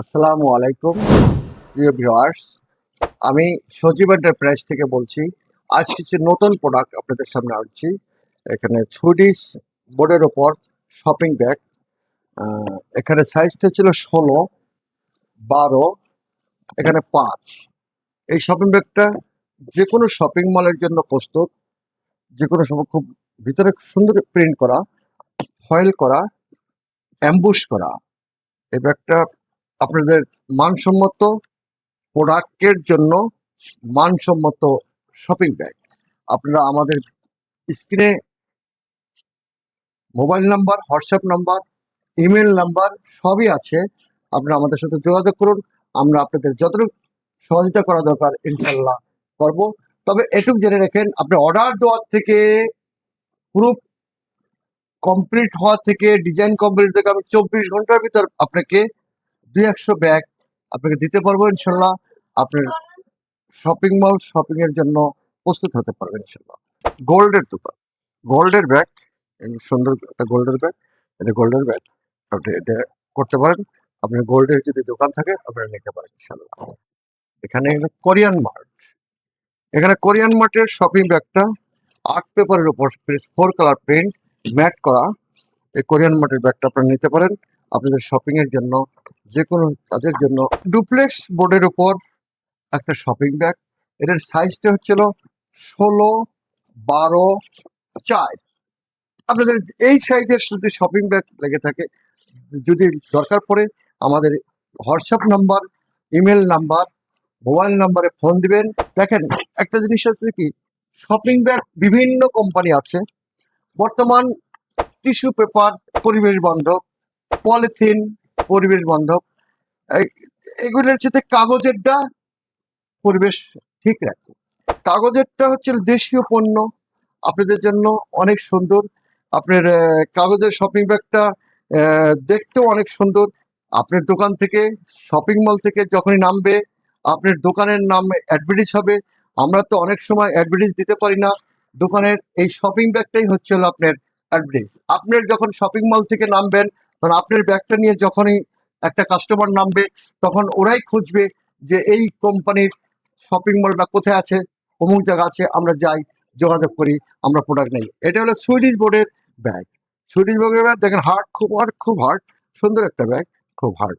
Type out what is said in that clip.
আসসালামু আলাইকুম, প্রিয় ভিউয়ার্স আমি সজীব এন্টারপ্রাইজ থেকে বলছি, আজ কিছু নতুন প্রোডাক্ট আপনাদের সামনে আনছি। এখানে সুইডিশ বোর্ডের ওপর শপিং ব্যাগ এখানে সাইজটা ছিল ষোলো, বারো, এখানে পাঁচ। এই শপিং ব্যাগটা যে কোনো শপিং মলের জন্য প্রস্তুত। যে কোনো সময় খুব ভিতরে সুন্দর প্রিন্ট করা ফয়েল করা অ্যাম্বুশ করা। এই ব্যাগটা আপনাদের মানসম্মত প্রোডাক্টের জন্য মানসম্মত শপিং ব্যাগ আপনারা আমাদের স্ক্রিনে mobile number, WhatsApp number, email number সবই আছে। আপনারা আমাদের সাথে যোগাযোগ করুন। আমরা আপনাদের যতটুকু সহযোগিতা করা দরকার ইনশাল্লাহ করব। তবে এটুকু জেনে রাখেন আপনি অর্ডার দেওয়ার থেকে পুরো কমপ্লিট হওয়া থেকে ডিজাইন কমপ্লিট থেকে আমি চব্বিশ ঘণ্টার ভিতর আপনাকে দুই একশো ব্যাগ আপনাকে দিতে পারব ইনশাল্লাহ। আপনার শপিং মল শপিং এর জন্য প্রস্তুত হতে পারবেন ইনশাল্লাহ। গোল্ডের দোকান গোল্ডের ব্যাগ সুন্দর একটা গোল্ডের ব্যাগ এটা গোল্ডের ব্যাগ আপনি এটা করতে পারেন। আপনার গোল্ডের যদি দোকান থাকে, আপনারা নিতে পারেন ইনশাল্লাহ। এখানে কোরিয়ান মার্ট এখানে কোরিয়ান মার্টের শপিং ব্যাগটা আর্ট পেপারের উপর ফোর কালার প্রিন্ট ম্যাট করা। এই কোরিয়ান মার্টের ব্যাগটা আপনারা নিতে পারেন। আপনাদের শপিং এর জন্য যে কোনো কাজের জন্য ডুপ্লেক্স বোর্ডের উপর একটা শপিং ব্যাগ এটার সাইজটা হচ্ছিল ষোলো বারো চার। আপনাদের এই সাইজের যদি শপিং ব্যাগ লেগে থাকে, যদি দরকার পড়ে, আমাদের WhatsApp number email number, mobile নাম্বারে ফোন দিবেন। দেখেন, একটা জিনিস হচ্ছে কি শপিং ব্যাগ বিভিন্ন কোম্পানি আছে। বর্তমান টিস্যু পেপার পরিবেশ বান্ধব পলিথিন পরিবেশ বান্ধব। এগুলোর সাথে কাগজেরটা পরিবেশ ঠিক রাখে। কাগজেরটা হচ্ছে দেশীয় পণ্য। আপনাদের জন্য অনেক সুন্দর। আপনার কাগজের শপিং ব্যাগটা দেখতেও অনেক সুন্দর। আপনার দোকান থেকে শপিং মল থেকে যখনই নামবে, আপনার দোকানের নাম অ্যাডভার্টাইজ হবে। আমরা তো অনেক সময় অ্যাডভার্টাইজ দিতে পারি না। দোকানের এই শপিং ব্যাগটাই হচ্ছে হলো আপনার অ্যাডভার্টাইজ আপনার যখন শপিং মল থেকে নামবেন তখন আপনার ব্যাগটা নিয়ে যখনই একটা কাস্টমার নামবে, তখন ওরাই খুঁজবে যে এই কোম্পানির শপিং মলটা কোথায় আছে, অমুক জায়গা আছে, আমরা যাই, যোগাযোগ করি, আমরা প্রোডাক্ট নেই। এটা হলো সুইডিশ বোর্ডের ব্যাগ সুইডিশ বোর্ডের ব্যাগ দেখেন হার্ড খুব হার্ড খুব হার্ড সুন্দর একটা ব্যাগ খুব হার্ড